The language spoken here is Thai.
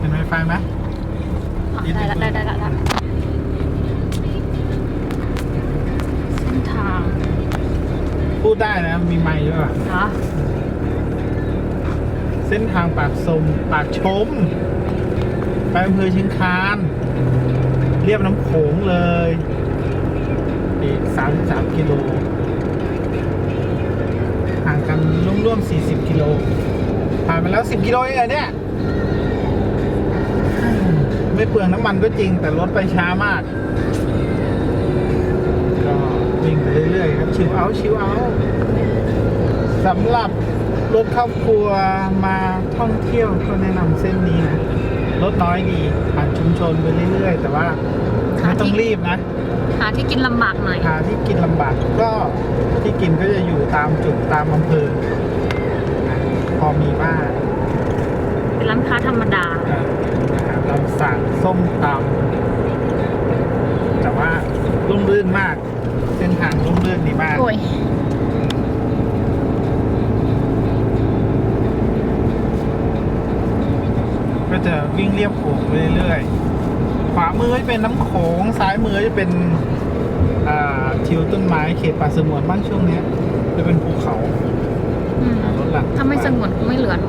เห็นไวไฟไหมอ๋อได้ละได้ได้ได้ได้เส้นทางพูดได้นะ มีไมค์ด้วยว่ะเหรอเส้นทางปากสมปากชม ไปอำเภอเชิงคาน เรียบน้ำโขงเลย อีก 33 กิโล ห่างกันร่วมๆ40 กิโล ผ่านไปแล้ว 10 กิโลเองเหรอเนี่ย ไม่เปลืองน้ำมันก็จริง แต่รถไปช้ามาก ก็วิ่งไปเรื่อยๆครับชิวเอาท์ชิวเอาท์สำหรับรถครอบครัวมาท่องเที่ยวก็แนะนำเส้นนี้นะรถน้อยดีผ่านชุมชนไปเรื่อยๆ แต่ว่าไม่ต้องรีบนะ หาที่กินลำบากหน่อย หาที่กินลำบากก็ที่กินก็จะอยู่ตามจุดตามอำเภออะพอมีบ้างเป็นร้านค้าธรรมดาอะอาหารตามสั่งส้มตำแต่ว่าร่มรื่นมาก เส้นทางร่มรื่นดีมาก โอ้ยก็จะวิ่งเรียบโขงไปเรื่อยๆ ขวามือจะเป็นน้ำโขง ซ้ายมือจะเป็นอ่าทิวต้นไม้เขตป่าสงวนบ้างช่วงเนี้ยจะเป็นภูเขาอืมอ่ารถหลังถ้าไม่สงวนคงไม่เหลือหนู